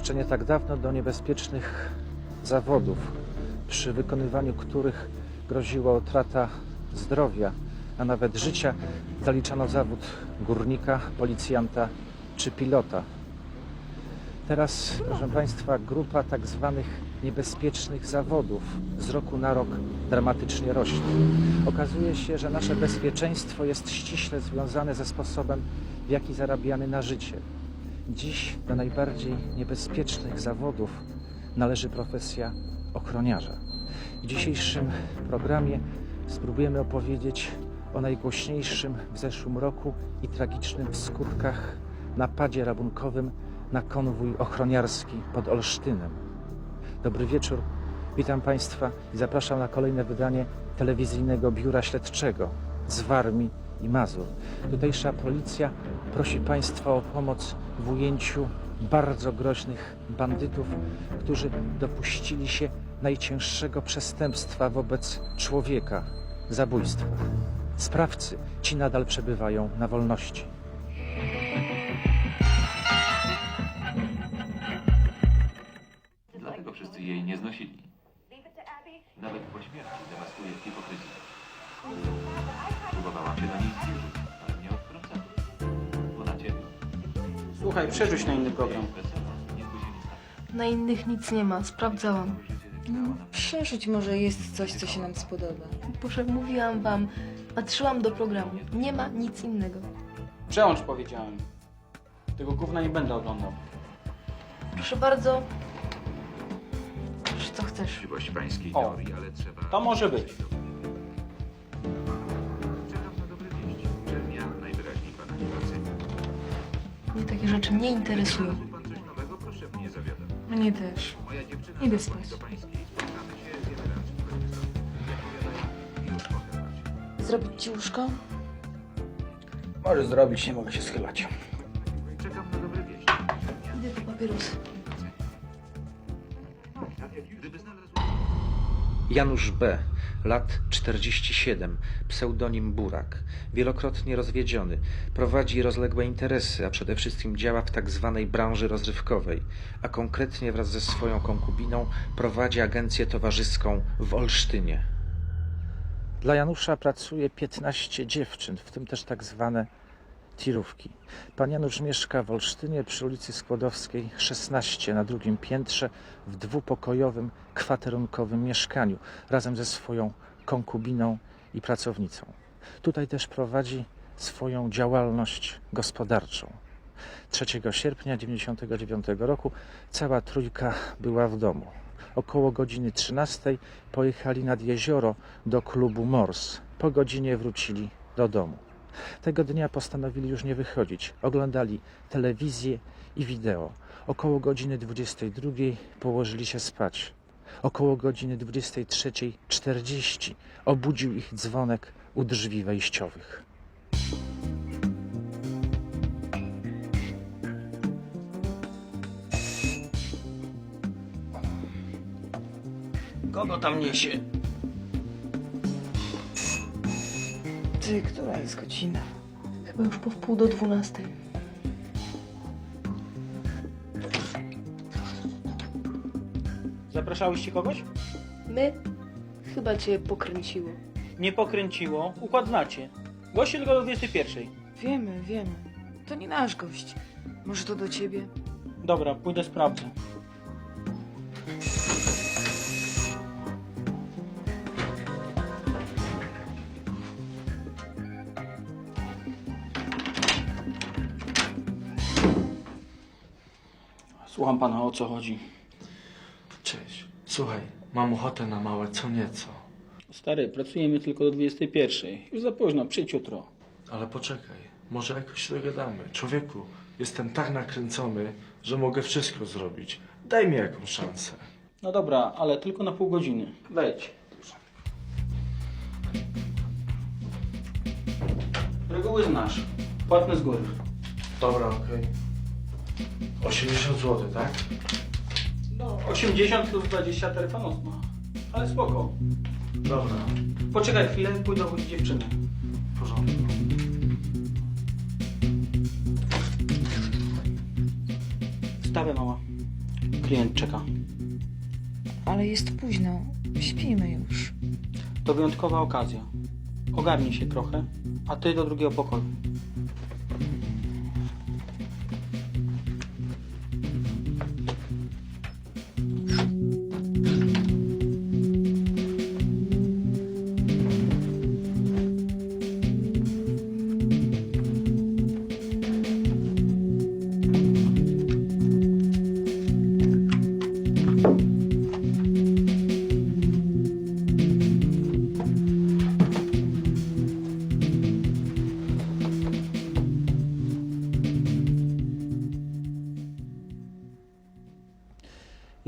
jeszcze nie tak dawno do niebezpiecznych zawodów, przy wykonywaniu których groziła utrata zdrowia, a nawet życia, zaliczano zawód górnika, policjanta czy pilota. Teraz, proszę Państwa, grupa tak zwanych niebezpiecznych zawodów z roku na rok dramatycznie rośnie. Okazuje się, że nasze bezpieczeństwo jest ściśle związane ze sposobem, w jaki zarabiamy na życie. Dziś do najbardziej niebezpiecznych zawodów należy profesja ochroniarza. W dzisiejszym programie spróbujemy opowiedzieć o najgłośniejszym w zeszłym roku i tragicznym w skutkach napadzie rabunkowym na konwój ochroniarski pod Olsztynem. Dobry wieczór, witam Państwa i zapraszam na kolejne wydanie telewizyjnego biura śledczego z Warmii i Mazur. Tutejsza policja prosi Państwa o pomoc w ujęciu bardzo groźnych bandytów, którzy dopuścili się najcięższego przestępstwa wobec człowieka zabójstwa. Sprawcy ci nadal przebywają na wolności. Dlatego wszyscy jej nie znosili. Nawet po śmierci dewastuje hipokryzję. Próbowałam się do niej zbliżyć, Słuchaj, przerzuć na inny program. Na innych nic nie ma, sprawdzałam. Przerzuć może jest coś, co się nam spodoba. Boże, mówiłam wam, patrzyłam do programu. Nie ma nic innego. Przełącz powiedziałem. Tego gówna nie będę oglądał. Proszę bardzo. Czy co chcesz? Możliwość pańskiej O, teorii, ale trzeba... to może być. Mnie takie rzeczy nie interesują. Znalazł pan coś nowego? Proszę mnie też. Idę spać. Zrobić ci łóżko? Możesz zrobić, nie mogę się schylać. Czekam na dobre wieści. Idę po papierosy. Janusz B., lat 47, pseudonim Burak, wielokrotnie rozwiedziony, prowadzi rozległe interesy, a przede wszystkim działa w tak zwanej branży rozrywkowej, a konkretnie wraz ze swoją konkubiną prowadzi agencję towarzyską w Olsztynie. Dla Janusza pracuje 15 dziewczyn, w tym też tak zwane tirówki. Pan Janusz mieszka w Olsztynie przy ulicy Skłodowskiej 16 na drugim piętrze w dwupokojowym, kwaterunkowym mieszkaniu razem ze swoją konkubiną i pracownicą. Tutaj też prowadzi swoją działalność gospodarczą. 3 sierpnia 1999 roku cała trójka była w domu. Około godziny 13 pojechali nad jezioro do klubu Mors. Po godzinie wrócili do domu. Tego dnia postanowili już nie wychodzić. Oglądali telewizję i wideo. Około godziny 22 położyli się spać. Około godziny 23.40 obudził ich dzwonek u drzwi wejściowych. Kogo tam niesie? Ty, która jest godzina? Chyba już po wpół do dwunastej. Zapraszałyście kogoś? My? Chyba cię pokręciło. Nie pokręciło. Układ znacie. Goście tylko do 21. Wiemy, wiemy. To nie nasz gość. Może to do ciebie? Dobra, pójdę sprawdzę. Słucham pana, o co chodzi? Cześć. Słuchaj, mam ochotę na małe co nieco. Stary, pracujemy tylko do 21. Już za późno, przyjdź jutro. Ale poczekaj, może jakoś się dogadamy. Człowieku, jestem tak nakręcony, że mogę wszystko zrobić. Daj mi jakąś szansę. No dobra, ale tylko na pół godziny. Wejdź. Reguły znasz. Płatne z góry. Dobra, okej. 80 zł, tak? No, 80 plus 20 taryfa nocna. Ale spoko. Dobra, Poczekaj chwilę, pójdę obudzić dziewczynę. w porządku. Wstawę mała. klient czeka. Ale jest późno. Śpimy już. To wyjątkowa okazja. Ogarnij się trochę, a ty do drugiego pokoju.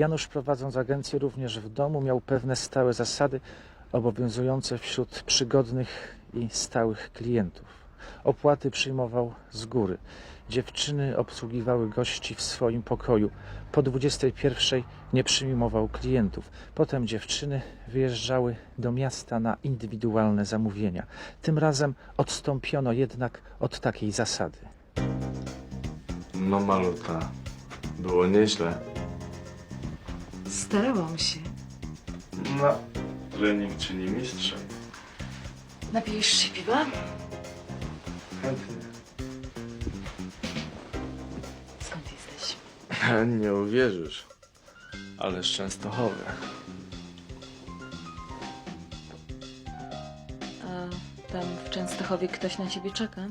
Janusz prowadząc agencję również w domu miał pewne stałe zasady obowiązujące wśród przygodnych i stałych klientów. Opłaty przyjmował z góry. Dziewczyny obsługiwały gości w swoim pokoju. Po 21 nie przyjmował klientów. Potem dziewczyny wyjeżdżały do miasta na indywidualne zamówienia. Tym razem odstąpiono jednak od takiej zasady. No maluta, było nieźle. Starałam się. No, trening czyni mistrzem. Napijesz się piwa? Chętnie. Skąd jesteś? Nie uwierzysz, ale z Częstochowy. A tam w Częstochowie ktoś na ciebie czeka?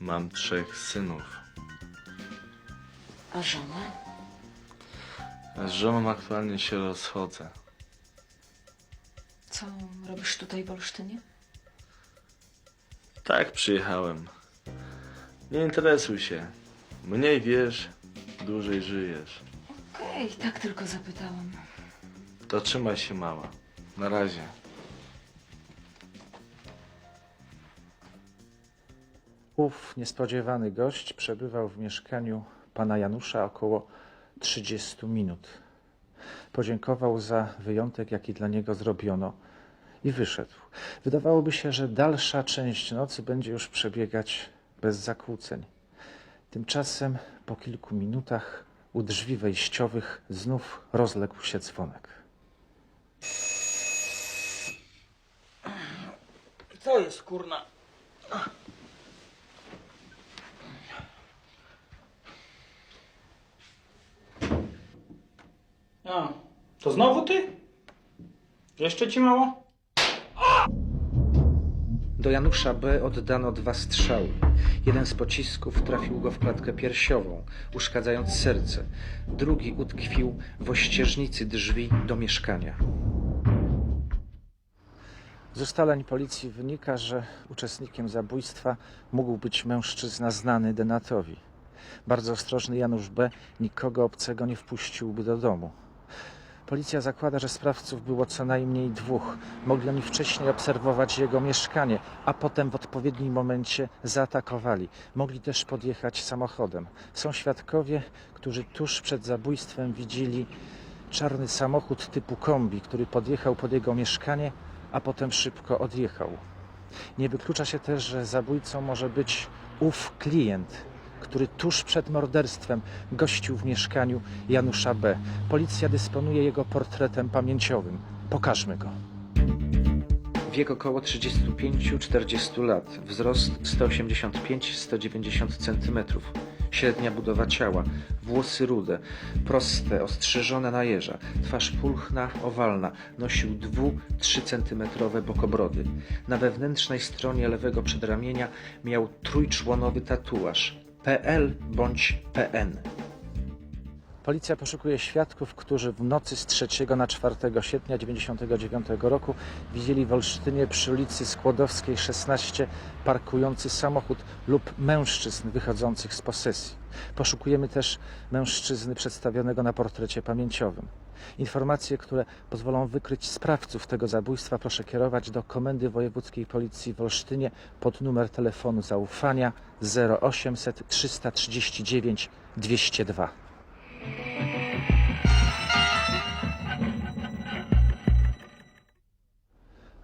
Mam trzech synów. A żona? Z żoną aktualnie się rozchodzę. Co robisz tutaj w Olsztynie? Tak, przyjechałem. Nie interesuj się. Mniej wiesz, dłużej żyjesz. Okej, tak tylko zapytałam. To trzymaj się mała. Na razie. Ów niespodziewany gość przebywał w mieszkaniu pana Janusza około 30 minut. Podziękował za wyjątek, jaki dla niego zrobiono i wyszedł. Wydawałoby się, że dalsza część nocy będzie już przebiegać bez zakłóceń. Tymczasem po kilku minutach u drzwi wejściowych znów rozległ się dzwonek. Co jest kurna? A, to znowu ty? Jeszcze ci mało? Do Janusza B. oddano dwa strzały. Jeden z pocisków trafił go w klatkę piersiową, uszkadzając serce. Drugi utkwił w ościeżnicy drzwi do mieszkania. Z ustaleń policji wynika, że uczestnikiem zabójstwa mógł być mężczyzna znany Denatowi. Bardzo ostrożny Janusz B. nikogo obcego nie wpuściłby do domu. Policja zakłada, że sprawców było co najmniej dwóch. Mogli oni wcześniej obserwować jego mieszkanie, a potem w odpowiednim momencie zaatakowali. Mogli też podjechać samochodem. Są świadkowie, którzy tuż przed zabójstwem widzieli czarny samochód typu kombi, który podjechał pod jego mieszkanie, a potem szybko odjechał. Nie wyklucza się też, że zabójcą może być ów klient, który tuż przed morderstwem gościł w mieszkaniu Janusza B. Policja dysponuje jego portretem pamięciowym. Pokażmy go. Wiek około 35-40 lat, wzrost 185-190 cm, średnia budowa ciała, włosy rude, proste, ostrzyżone na jeża, twarz pulchna, owalna, nosił 2-3 cm bokobrody. Na wewnętrznej stronie lewego przedramienia miał trójczłonowy tatuaż PL bądź PN. Policja poszukuje świadków, którzy w nocy z 3 na 4 sierpnia 1999 roku widzieli w Olsztynie przy ulicy Skłodowskiej 16 parkujący samochód lub mężczyzn wychodzących z posesji. Poszukujemy też mężczyzny przedstawionego na portrecie pamięciowym. Informacje, które pozwolą wykryć sprawców tego zabójstwa, proszę kierować do Komendy Wojewódzkiej Policji w Olsztynie pod numer telefonu zaufania 0800 339 202.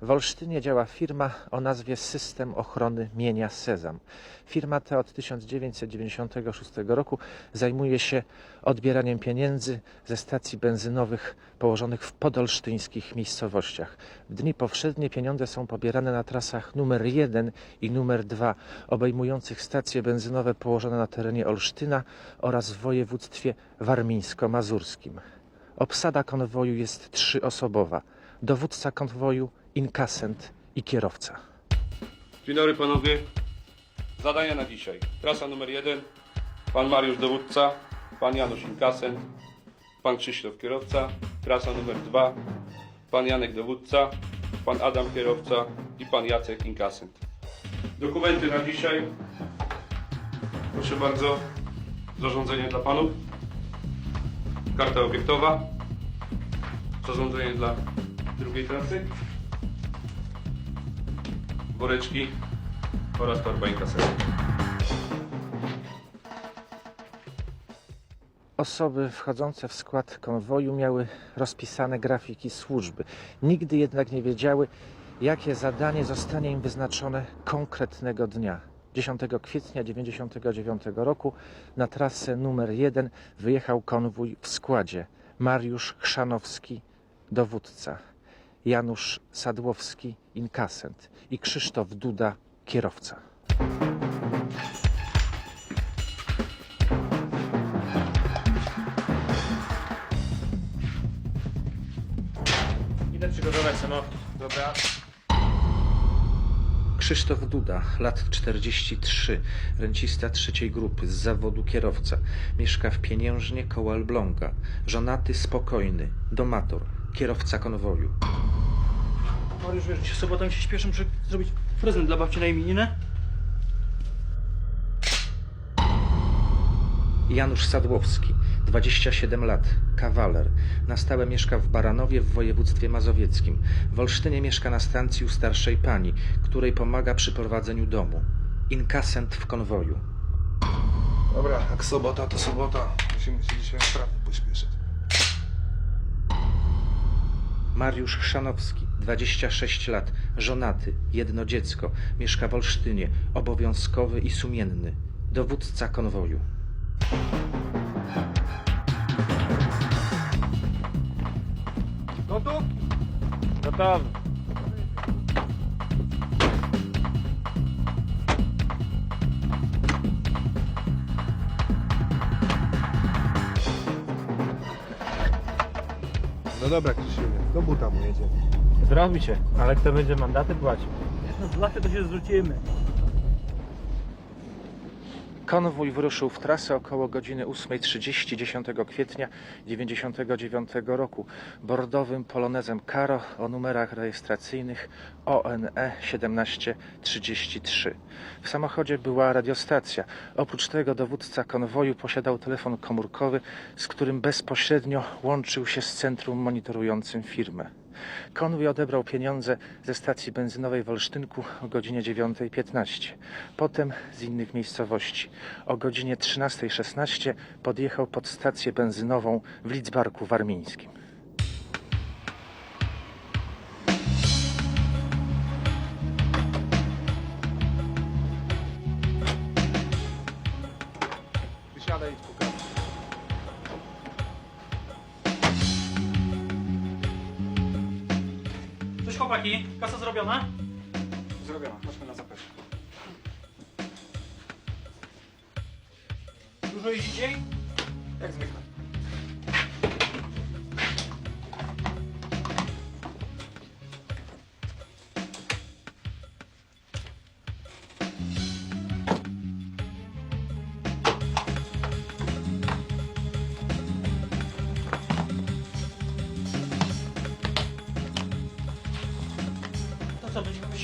W Olsztynie działa firma o nazwie System Ochrony Mienia Sezam. Firma ta od 1996 roku zajmuje się odbieraniem pieniędzy ze stacji benzynowych położonych w podolsztyńskich miejscowościach. W dni powszednie pieniądze są pobierane na trasach numer 1 i numer 2, obejmujących stacje benzynowe położone na terenie Olsztyna oraz w województwie warmińsko-mazurskim. Obsada konwoju jest trzyosobowa. Dowódca konwoju, inkasent i kierowca. Dzień dobry panowie. Zadania na dzisiaj. Trasa numer jeden. Pan Mariusz dowódca, pan Janusz inkasent, pan Krzysztof kierowca. Trasa numer dwa. Pan Janek dowódca, pan Adam kierowca i pan Jacek inkasent. Dokumenty na dzisiaj. Proszę bardzo. Zarządzenie dla panów. Karta obiektowa. Zarządzenie dla drugiej trasy. Woreczki oraz torba inkasenta. Osoby wchodzące w skład konwoju miały rozpisane grafiki służby. Nigdy jednak nie wiedziały, jakie zadanie zostanie im wyznaczone konkretnego dnia. 10 kwietnia 1999 roku na trasę numer 1 wyjechał konwój w składzie Mariusz Chrzanowski, dowódca, Janusz Sadłowski, inkasent i Krzysztof Duda, kierowca. Idę przygotować samochód. Dobra. Krzysztof Duda, lat 43, rencista trzeciej grupy, z zawodu kierowca. Mieszka w Pieniężnie koło Elbląga. Żonaty, spokojny, domator, kierowca konwoju. Mariusz, wiesz, dzisiaj sobotą się śpieszę, muszę zrobić prezent dla babci na imieniny. Janusz Sadłowski, 27 lat, kawaler. Na stałe mieszka w Baranowie w województwie mazowieckim. W Olsztynie mieszka na stacji u starszej pani, której pomaga przy prowadzeniu domu. Inkasent w konwoju. Dobra, jak sobota to sobota. Musimy się dzisiaj naprawdę pośpieszyć. Mariusz Chrzanowski, 26 lat, żonaty, jedno dziecko, mieszka w Olsztynie, obowiązkowy i sumienny, dowódca konwoju. Gotów? Gotowy. No dobra, Krzysiu, do buta mu jedzie. Zrobi się, ale kto będzie mandaty płacił? No to się zrzucimy. Konwój wyruszył w trasę około godziny 8.30 10 kwietnia 1999 roku bordowym polonezem Karo o numerach rejestracyjnych ONE 1733. W samochodzie była radiostacja. Oprócz tego dowódca konwoju posiadał telefon komórkowy, z którym bezpośrednio łączył się z centrum monitorującym firmę. Konwój odebrał pieniądze ze stacji benzynowej w Olsztynku o godzinie 9.15. Potem z innych miejscowości. O godzinie 13.16 podjechał pod stację benzynową w Lidzbarku Warmińskim.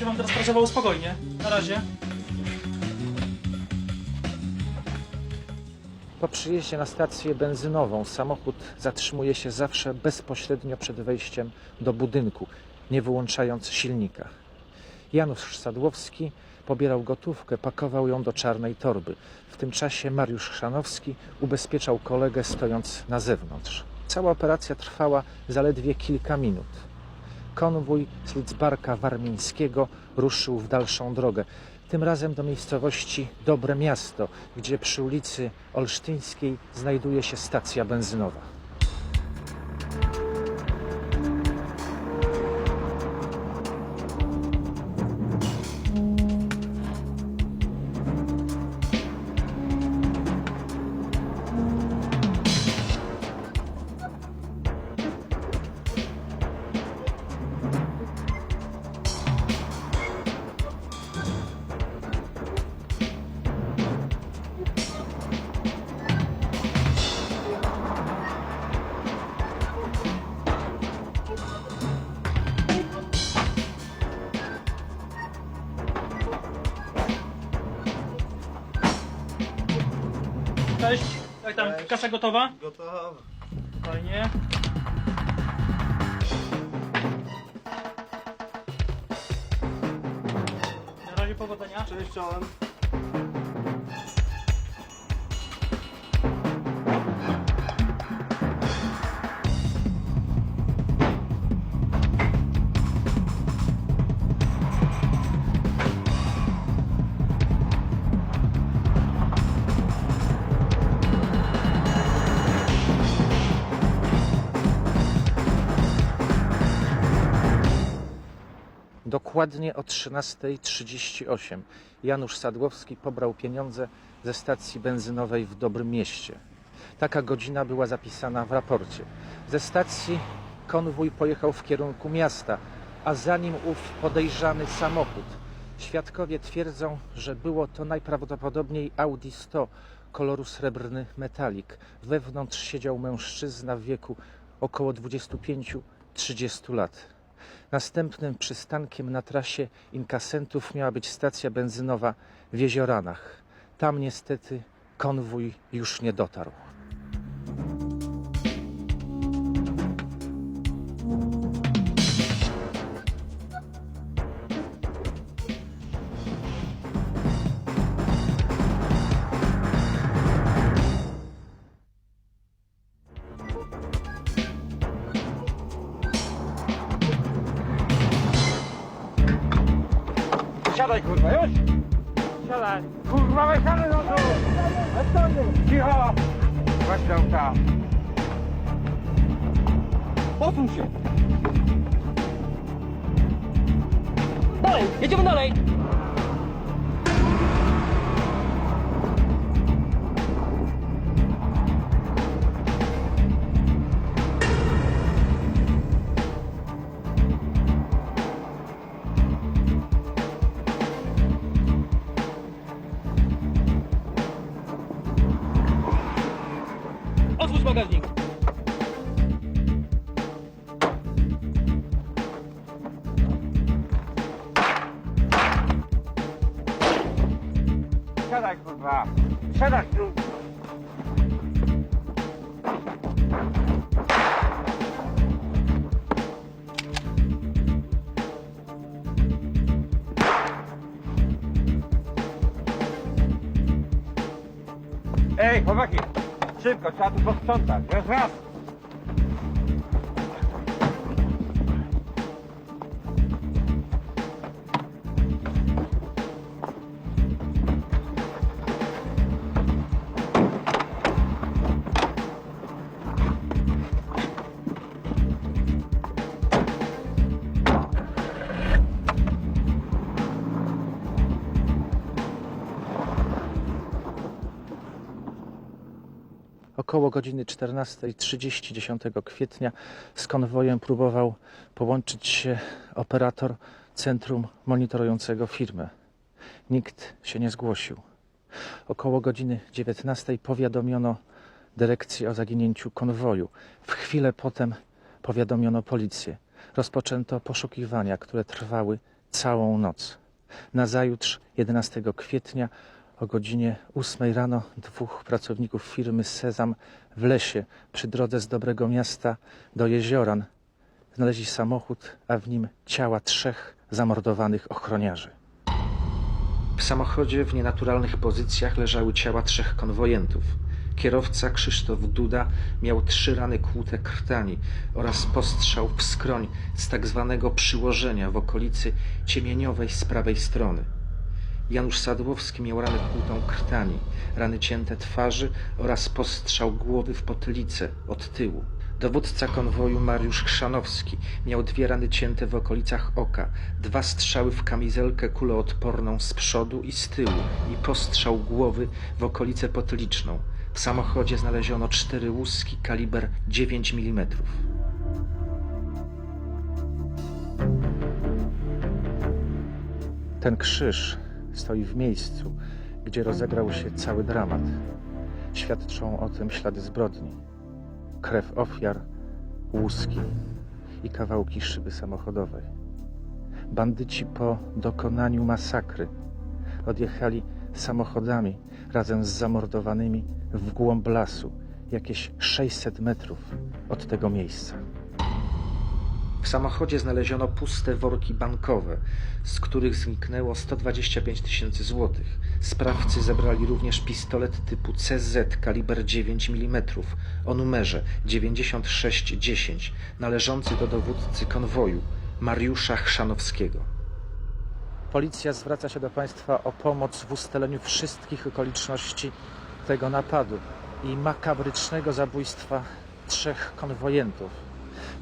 Się wam teraz pracowało spokojnie. Na razie. Po przyjeździe na stację benzynową samochód zatrzymuje się zawsze bezpośrednio przed wejściem do budynku, nie wyłączając silnika. Janusz Sadłowski pobierał gotówkę, pakował ją do czarnej torby. W tym czasie Mariusz Chrzanowski ubezpieczał kolegę stojąc na zewnątrz. Cała operacja trwała zaledwie kilka minut. Konwój z Lidzbarka Warmińskiego ruszył w dalszą drogę. Tym razem do miejscowości Dobre Miasto, gdzie przy ulicy Olsztyńskiej znajduje się stacja benzynowa. Cześć, jak tam? Kasa gotowa? Gotowe. Fajnie. Na razie powodzenia. Cześć, czołem. Dokładnie o 13.38 Janusz Sadłowski pobrał pieniądze ze stacji benzynowej w Dobrym Mieście. Taka godzina była zapisana w raporcie. Ze stacji konwój pojechał w kierunku miasta, a za nim ów podejrzany samochód. Świadkowie twierdzą, że było to najprawdopodobniej Audi 100 koloru srebrny metalik. Wewnątrz siedział mężczyzna w wieku około 25-30 lat. Następnym przystankiem na trasie inkasentów miała być stacja benzynowa w Jezioranach. Tam niestety konwój już nie dotarł. Siadaj kurwa, już! Siadaj! Kurwa, siadaj na dół! Cicho! Weź do auta. Posuń się! Dalej, jedziemy dalej! Ej, chłopaki! Szybko, trzeba tu posprzątać. Raz, raz! Około godziny 14.30 10 kwietnia z konwojem próbował połączyć się operator centrum monitorującego firmę. Nikt się nie zgłosił. Około godziny 19 powiadomiono dyrekcję o zaginięciu konwoju. W chwilę potem powiadomiono policję. Rozpoczęto poszukiwania, które trwały całą noc. Nazajutrz, 11 kwietnia, o godzinie 8 rano dwóch pracowników firmy Sezam w lesie przy drodze z Dobrego Miasta do Jezioran znaleźli samochód, a w nim ciała trzech zamordowanych ochroniarzy. W samochodzie w nienaturalnych pozycjach leżały ciała trzech konwojentów. Kierowca Krzysztof Duda miał trzy rany kłute krtani oraz postrzał w skroń z tak zwanego przyłożenia w okolicy ciemieniowej z prawej strony. Janusz Sadłowski miał ranę kłutą krtani, rany cięte twarzy oraz postrzał głowy w potylicę od tyłu. Dowódca konwoju Mariusz Chrzanowski miał dwie rany cięte w okolicach oka, dwa strzały w kamizelkę kuloodporną z przodu i z tyłu i postrzał głowy w okolicę potyliczną. W samochodzie znaleziono cztery łuski kaliber 9 mm. Ten krzyż stoi w miejscu, gdzie rozegrał się cały dramat. Świadczą o tym ślady zbrodni. Krew ofiar, łuski i kawałki szyby samochodowej. Bandyci po dokonaniu masakry odjechali samochodami razem z zamordowanymi w głąb lasu, jakieś 600 metrów od tego miejsca. W samochodzie znaleziono puste worki bankowe, z których zniknęło 125 tysięcy złotych. Sprawcy zebrali również pistolet typu CZ kaliber 9 mm o numerze 9610, należący do dowódcy konwoju Mariusza Chrzanowskiego. Policja zwraca się do Państwa o pomoc w ustaleniu wszystkich okoliczności tego napadu i makabrycznego zabójstwa trzech konwojentów.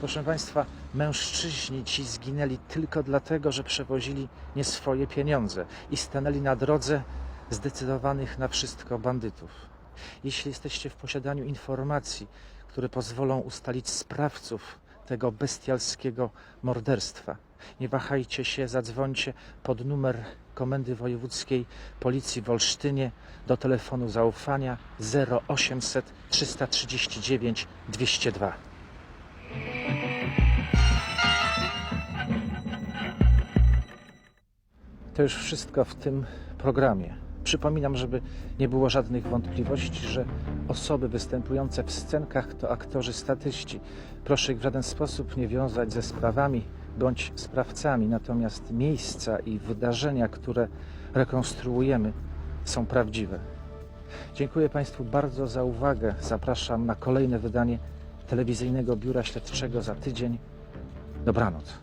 Proszę Państwa, mężczyźni ci zginęli tylko dlatego, że przewozili nie swoje pieniądze i stanęli na drodze zdecydowanych na wszystko bandytów. Jeśli jesteście w posiadaniu informacji, które pozwolą ustalić sprawców tego bestialskiego morderstwa, nie wahajcie się, zadzwońcie pod numer Komendy Wojewódzkiej Policji w Olsztynie do telefonu zaufania 0800 339 202. To już wszystko w tym programie. Przypominam, żeby nie było żadnych wątpliwości, że osoby występujące w scenkach to aktorzy statyści. Proszę ich w żaden sposób nie wiązać ze sprawami bądź sprawcami, natomiast miejsca i wydarzenia, które rekonstruujemy, są prawdziwe. Dziękuję Państwu bardzo za uwagę. Zapraszam na kolejne wydanie telewizyjnego biura śledczego za tydzień. Dobranoc.